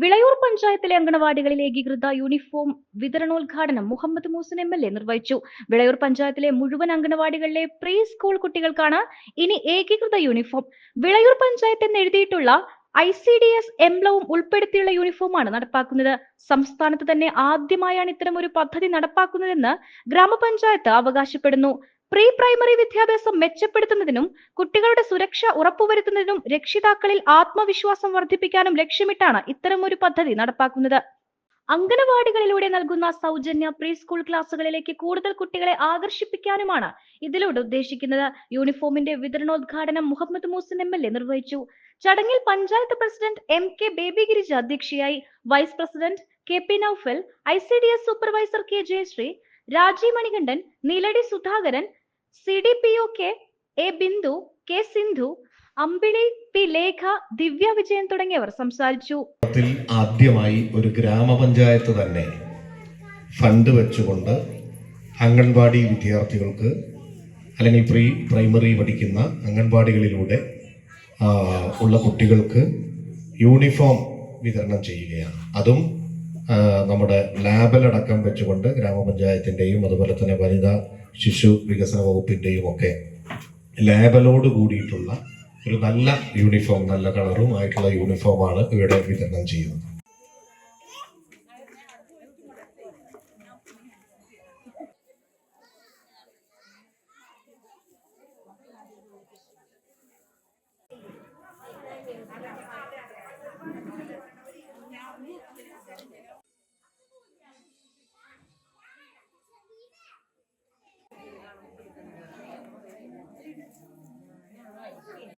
വിളയൂർ പഞ്ചായത്തിലെ അംഗനവാടികളിൽ ഏകീകൃത യൂണിഫോം വിതരണോദ്ഘാടനം Muhammad Moosan M L A നിർവഹിച്ചു. വിളയൂർ പഞ്ചായത്തിലെ മുഴുവൻ അങ്കണവാടികളിലെ പ്രീ സ്കൂൾ കുട്ടികൾക്കാണ് ഇനി ഏകീകൃത യൂണിഫോം. വിളയൂർ പഞ്ചായത്ത് എന്ന് എഴുതിയിട്ടുള്ള ഐ സി ഡി എസ് എംബ്ലവും ഉൾപ്പെടുത്തിയുള്ള യൂണിഫോമാണ് നടപ്പാക്കുന്നത്. സംസ്ഥാനത്ത് തന്നെ ആദ്യമായാണ് ഇത്തരം ഒരു പദ്ധതി നടപ്പാക്കുന്നതെന്ന് ഗ്രാമപഞ്ചായത്ത് അവകാശപ്പെടുന്നു. പ്രീ പ്രൈമറി വിദ്യാഭ്യാസം മെച്ചപ്പെടുത്തുന്നതിനും കുട്ടികളുടെ സുരക്ഷ ഉറപ്പുവരുത്തുന്നതിനും രക്ഷിതാക്കളിൽ ആത്മവിശ്വാസം വർദ്ധിപ്പിക്കാനും ലക്ഷ്യമിട്ടാണ് ഇത്തരമൊരു പദ്ധതി നടപ്പാക്കുന്നത്. അംഗനവാടികളിലൂടെ നൽകുന്ന സൗജന്യ പ്രീ സ്കൂൾ ക്ലാസുകളിലേക്ക് കൂടുതൽ കുട്ടികളെ ആകർഷിപ്പിക്കാനുമാണ് ഇതിലൂടെ ഉദ്ദേശിക്കുന്നത്. യൂണിഫോമിന്റെ വിതരണോദ്ഘാടനം Muhammad Moosan M L A നിർവഹിച്ചു. ചടങ്ങിൽ panchayat president M K Baby Girija അധ്യക്ഷയായി. Vice president K P Noufal I C D S supervisor K Jayasree Rajeev Manikandan Neeladi Sudhakaran C D P O K A Bindu K Sindhu Ambili P Lekha Divya Vijayan തുടങ്ങിയവർ സംസാരിച്ചു. ആദ്യമായി ഒരു ഗ്രാമപഞ്ചായത്ത് തന്നെ fund വെച്ചുകൊണ്ട് അംഗൻവാടി വിദ്യാർത്ഥികൾക്ക് അല്ലെങ്കിൽ pre primary പഠിക്കുന്ന അംഗൻവാടികളിലൂടെ ഉള്ള കുട്ടികൾക്ക് യൂണിഫോം വിതരണം ചെയ്യുകയാണ്. അതും നമ്മുടെ ലാബിലടക്കം വെച്ചുകൊണ്ട് ഗ്രാമപഞ്ചായത്തിന്റെയും അതുപോലെ തന്നെ വനിതാ ശിശു വികസന വകുപ്പിന്റെയും ഒക്കെ ലേബലോട് കൂടിയിട്ടുള്ള ഒരു നല്ല യൂണിഫോം നല്ല കളറും ആയിട്ടുള്ള യൂണിഫോമാണ് ഇവിടെ വിതരണം ചെയ്യുന്നത്. Yeah.